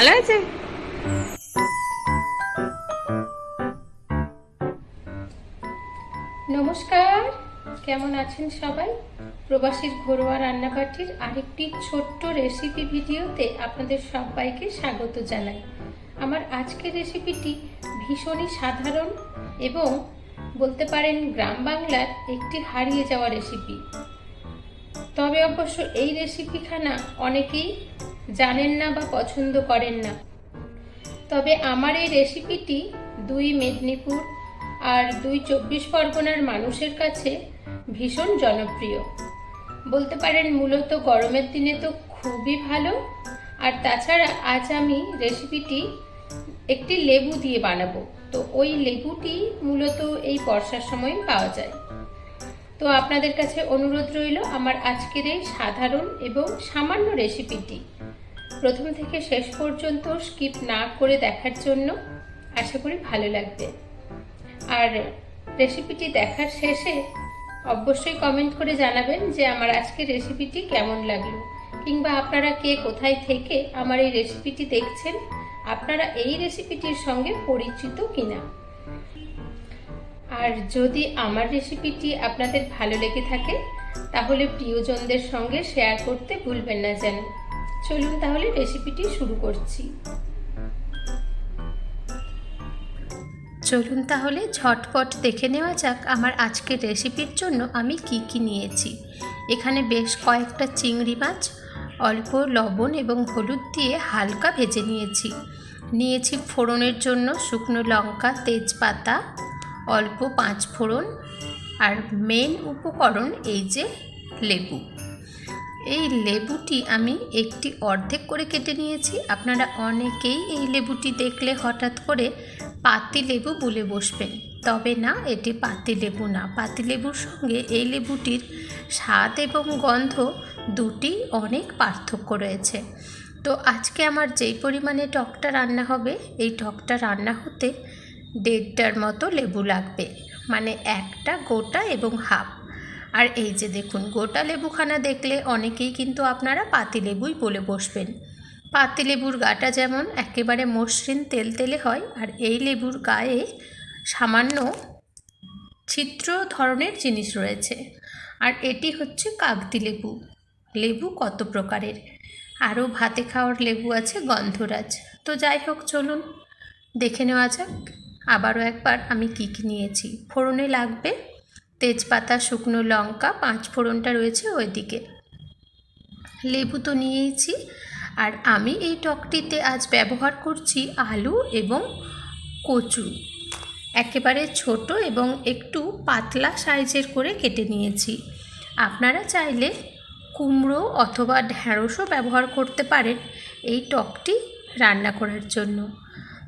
ভালো আছে? নমস্কার, কেমন আছেন সবাই? প্রবাসীর ঘরোয়া রান্নাবাটির আরেকটি ছোট্ট রেসিপি ভিডিওতে আপনাদের সবাইকে স্বাগত জানাই। আমার আজকের রেসিপিটি ভীষণই সাধারণ এবং বলতে পারেন গ্রাম বাংলার একটি হারিয়ে যাওয়া রেসিপি তবে অবশ্য এই রেসিপিখানা অনেকেই জানেন না বা পছন্দ করেন না। তবে আমার এই রেসিপিটি দুই মেদিনীপুর আর দুই চব্বিশ পরগনার মানুষের কাছে ভীষণ জনপ্রিয়। বলতে পারেন মূলত গরমের দিনে তো খুবই ভালো। আর তাছাড়া আজ আমি রেসিপিটি একটি লেবু দিয়ে বানাবো। তো ওই লেবুটি মূলত এই বর্ষার সময় পাওয়া যায়। তো আপনাদের কাছে অনুরোধ রইল আমার আজকের এই সাধারণ এবং সামান্য রেসিপিটি। প্রথম থেকে শেষ পর্যন্ত স্কিপ না করে দেখার জন্য আশা করি ভালো লাগবে। আর রেসিপিটি দেখার শেষে অবশ্যই কমেন্ট করে জানাবেন যে আমার আজকের রেসিপিটি কেমন লাগল। কিংবা আপনারা কে কোথায় থেকে আমার এই রেসিপিটি দেখছেন, আপনারা এই রেসিপিটির সঙ্গে পরিচিত কিনা? আর যদি আমার রেসিপিটি আপনাদের ভালো লেগে থাকে, তাহলে প্রিয়জনদের সঙ্গে শেয়ার করতে ভুলবেন না যেন। চলুন তাহলে রেসিপিটি শুরু করছি। চলুন তাহলে ঝটপট দেখে নেওয়া যাক আমার আজকের রেসিপির জন্য আমি কি কি নিয়েছি। এখানে বেশ কয়েকটা চিংড়ি মাছ, অল্প লবণ এবং হলুদ দিয়ে হালকা ভেজে নিয়েছি। নিয়েছি ফোড়নের জন্য শুকনো লঙ্কা, তেজপাতা, অল্প পাঁচ ফোড়ন আর মেন উপকরণ এই যে লেবু। এই লেবুটি আমি একটি অর্ধেক করে কেটে নিয়েছি। আপনারা অনেকেই এই লেবুটি দেখলে হঠাৎ করে পাতি লেবু বলে বসবেন। তবে না, এটি পাতি লেবু না। পাতি লেবুর সঙ্গে এই লেবুটির স্বাদ এবং গন্ধ দুটি অনেক পার্থক্য রয়েছে। তো আজকে আমার যেই পরিমাণে টকটা রান্না হবে, এই টকটা রান্না হতে দেড়টার মতো লেবু লাগবে। মানে একটা গোটা এবং হাফ। আর এই যে দেখুন, গোটা লেবুখানা দেখলে অনেকেই কিন্তু আপনারা পাতিলেবুই বলে বসবেন। পাতিলেবুর গাটা যেমন একেবারে মসৃণ তেল তেলে হয়, আর এই লেবুর গায়ে সামান্য ছিদ্র ধরনের জিনিস রয়েছে। আর এটি হচ্ছে কাগদি লেবু। লেবু কত প্রকারের? আরও ভাতে খাওয়ার লেবু আছে গন্ধরাজ। তো যাই হোক, চলুন, দেখে নেওয়া যাক। আবারও একবার আমি কী কী নিয়েছি। ফোড়নে লাগবে তেজপাতা, শুকনো লঙ্কা, পাঁচ ফোড়নটা রয়েছে ওইদিকে। লেবু তো নিয়েইছি। আর আমি এই টকটিতে আজ ব্যবহার করছি আলু এবং কচু। একেবারে ছোট এবং একটু পাতলা সাইজের করে কেটে নিয়েছি। আপনারা চাইলে কুমড়ো অথবা ঢ্যাঁড়সও ব্যবহার করতে পারেন এই টকটি রান্না করার জন্য।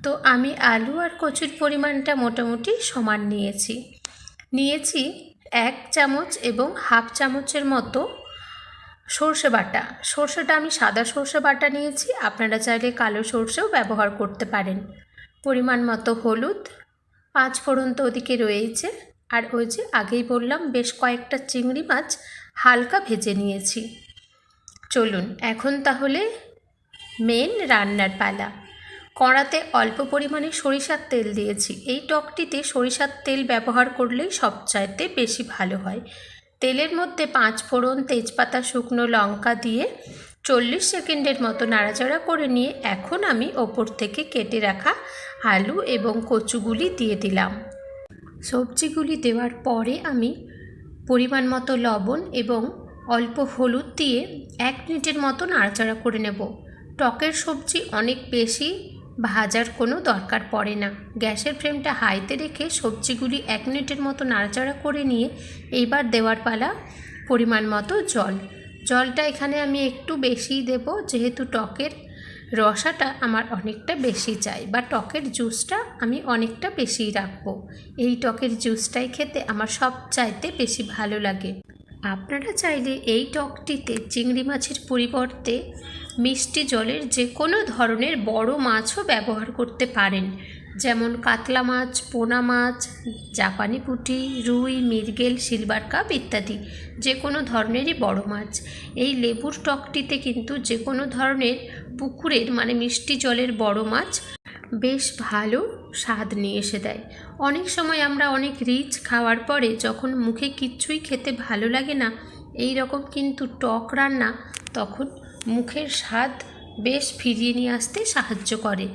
তো আমি আলু আর কচুর পরিমাণটা মোটামুটি সমান নিয়েছি। নিয়েছি এক চামচ এবং হাফ চামচের মতো সর্ষে বাটা। সর্ষেটা আমি সাদা সর্ষে বাটা নিয়েছি। আপনারা চাইলে কালো সর্ষেও ব্যবহার করতে পারেন। পরিমাণ মতো হলুদ, পাঁচ ফোড়ন তো ওদিকে রয়েছে আর ওই যে আগেই বললাম, বেশ কয়েকটা চিংড়ি মাছ হালকা ভেজে নিয়েছি। চলুন, এখন তাহলে মেন রান্নার পালা। কড়াতে অল্প পরিমাণে সরিষার তেল দিয়েছি। এই টকটিতে সরিষার তেল ব্যবহার করলেই সবচাইতে বেশি ভালো হয়। তেলের মধ্যে পাঁচ ফোড়ন তেজপাতা, শুকনো লঙ্কা দিয়ে চল্লিশ সেকেন্ডের মতো নাড়াচাড়া করে নিয়ে এখন আমি ওপর থেকে কেটে রাখা আলু এবং কচুগুলি দিয়ে দিলাম। সবজিগুলি দেওয়ার পরে আমি পরিমাণ মতো লবণ এবং অল্প হলুদ দিয়ে এক মিনিটের মতো নাড়াচাড়া করে নেব। টকের সবজি অনেক বেশি ভাজার কোনো দরকার পড়ে না। গ্যাসের ফ্লেমটা হাইতে রেখে সবজিগুলি এক মিনিটের মতো নাড়াচাড়া করে নিয়ে এইবার দেওয়ার পালা পরিমাণ মতো জল। জলটা এখানে আমি একটু বেশিই দেব, যেহেতু টকের রসাটা আমার অনেকটা বেশি চাই বা টকের জুসটা আমি অনেকটা বেশিই রাখব। এই টকের জুসটাই খেতে আমার সব চাইতে বেশি ভালো লাগে। আপনারা চাইলে এই টকটিতে চিংড়ি মাছের পরিবর্তে মিষ্টি জলের যে কোনো ধরনের বড় মাছও ব্যবহার করতে পারেন। যেমন কাতলা মাছ, পোনা মাছ, জাপানি পুঁটি, রুই, মৃগেল, সিলভার কাপ ইত্যাদি যে কোনো ধরনেরই বড় মাছ। এই লেবুর টকটিতে কিন্তু যে কোনো ধরনের পুকুরের মানে মিষ্টি জলের বড় মাছ বেশ ভালো স্বাদ নিয়ে এসে দেয়। অনেক সময় আমরা অনেক রিচ খাওয়ার পরে যখন মুখে কিচ্ছুই খেতে ভালো লাগে না, এই রকম কিন্তু টক রান্না তখন মুখের স্বাদ বেশ ফিরিয়ে নিয়ে আসতে সাহায্য করে।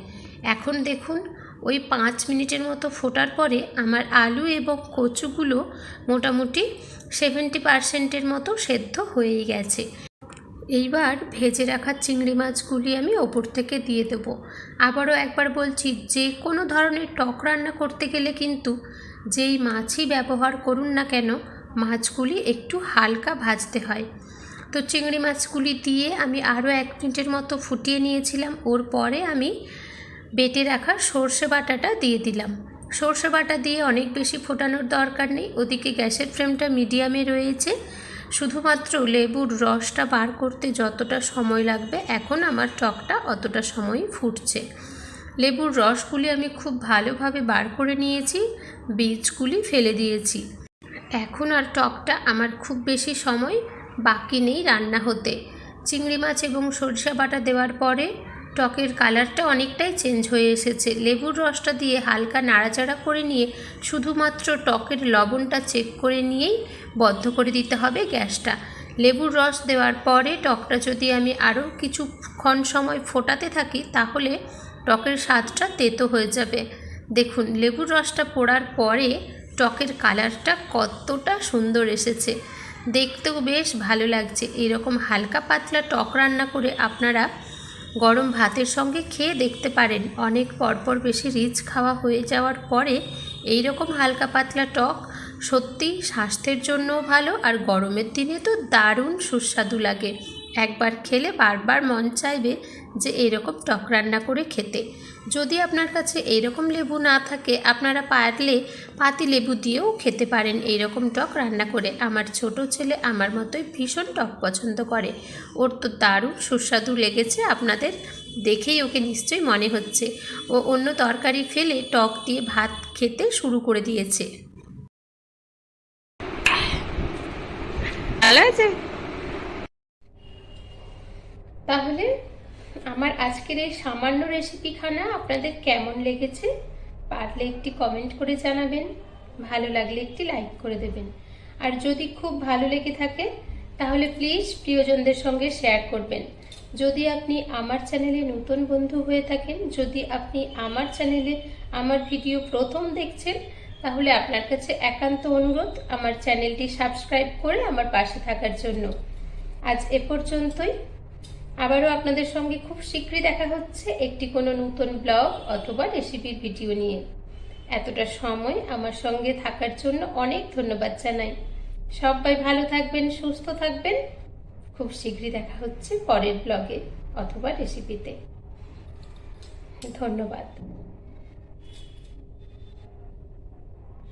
এখন দেখুন, ওই পাঁচ মিনিটের মতো ফোটার পরে আমার আলু এবং কচুগুলো মোটামুটি সেভেন্টি পার্সেন্টের মতো সেদ্ধ হয়েই গেছে। এইবার ভেজে রাখা চিংড়ি মাছগুলি আমি ওপর থেকে দিয়ে দেবো। আবারও একবার বলছি, যে কোনো ধরনের টক রান্না করতে গেলে কিন্তু যেই মাছই ব্যবহার করুন না কেন, মাছগুলি একটু হালকা ভাজতে হয়। তো চিংড়ি মাছগুলি দিয়ে আমি আরও এক মিনিটের মতো ফুটিয়ে নিয়েছিলাম। ওর পরে আমি বেটে রাখা সর্ষে বাটাটা দিয়ে দিলাম। সর্ষে বাটা দিয়ে অনেক বেশি ফোটানোর দরকার নেই। ওদিকে গ্যাসের ফ্লেমটা মিডিয়ামে রয়েছে। শুধুমাত্র লেবুর রসটা বার করতে যতটা সময় লাগবে, এখন আমার টকটা অতটা সময় ফুটছে। লেবুর রসগুলি আমি খুব ভালোভাবে বার করে নিয়েছি, বীজগুলি ফেলে দিয়েছি। এখন আর টকটা আমার খুব বেশি সময় বাকি নেই রান্না হতে। চিংড়ি মাছ এবং সরিষা বাটা দেওয়ার পরে টকের কালারটা অনেকটাই চেঞ্জ হয়ে এসেছে। লেবুর রসটা দিয়ে হালকা নাড়াচাড়া করে নিয়ে শুধুমাত্র টকের লবণটা চেক করে নিয়েই বদ্ধ করে দিতে হবে গ্যাসটা। লেবুর রস দেওয়ার পরে টকটা যদি আমি আরও কিছুক্ষণ সময় ফোটাতে থাকি, তাহলে টকের স্বাদটা তেতো হয়ে যাবে। দেখুন, লেবুর রসটা পোড়ার পরে টকের কালারটা কতটা সুন্দর এসেছে। দেখতেও বেশ ভালো লাগছে। এরকম হালকা পাতলা টক রান্না করে আপনারা গরম ভাতের সঙ্গে খেয়ে দেখতে পারেন। অনেক পরপর বেশি রিচ খাওয়া হয়ে যাওয়ার পরে এই রকম হালকা পাতলা টক সত্যি স্বাস্থ্যের জন্যও ভালো আর গরমের দিনে তো দারুণ সুস্বাদু লাগে। একবার খেলে বারবার মন চাইবে যে এরকম টক রান্না করে খেতে। যদি আপনার কাছে এইরকম লেবু না থাকে, আপনারা পারলে পাতি লেবু দিয়েও খেতে পারেন এইরকম টক রান্না করে। আমার ছোট ছেলে আমার মতোই ভীষণ টক পছন্দ করে। ওর তো দারুণ সুস্বাদু লেগেছে আপনাদের দেখেই ওকে নিশ্চয়ই মনে হচ্ছে। ও অন্য তরকারি ফেলে টক দিয়ে ভাত খেতে শুরু করে দিয়েছে। ভালো আছে? তাহলে আমার আজকের এই সামান্য রেসিপিখানা আপনাদের কেমন লেগেছে পারলে একটি কমেন্ট করে জানাবেন। ভালো লাগলে একটি লাইক করে দেবেন। আর যদি খুব ভালো লেগে থাকে, তাহলে প্লিজ প্রিয়জনদের সঙ্গে শেয়ার করবেন। যদি আপনি আমার চ্যানেলে নতুন বন্ধু হয়ে থাকেন, যদি আপনি আমার চ্যানেলে আমার ভিডিও প্রথম দেখছেন, তাহলে আপনার কাছে একান্ত অনুরোধ আমার চ্যানেলটি সাবস্ক্রাইব করে আমার পাশে থাকার জন্য। আজ এ পর্যন্তই। আবারও আপনাদের সঙ্গে খুব শীঘ্রই দেখা হচ্ছে একটি কোনো নতুন ব্লগ অথবা রেসিপির ভিডিও নিয়ে। এতটা সময় আমার সঙ্গে থাকার জন্য অনেক ধন্যবাদ জানাই। সবাই ভালো থাকবেন, সুস্থ থাকবেন। খুব শীঘ্রই দেখা হচ্ছে পরের ব্লগে অথবা রেসিপিতে। ধন্যবাদ।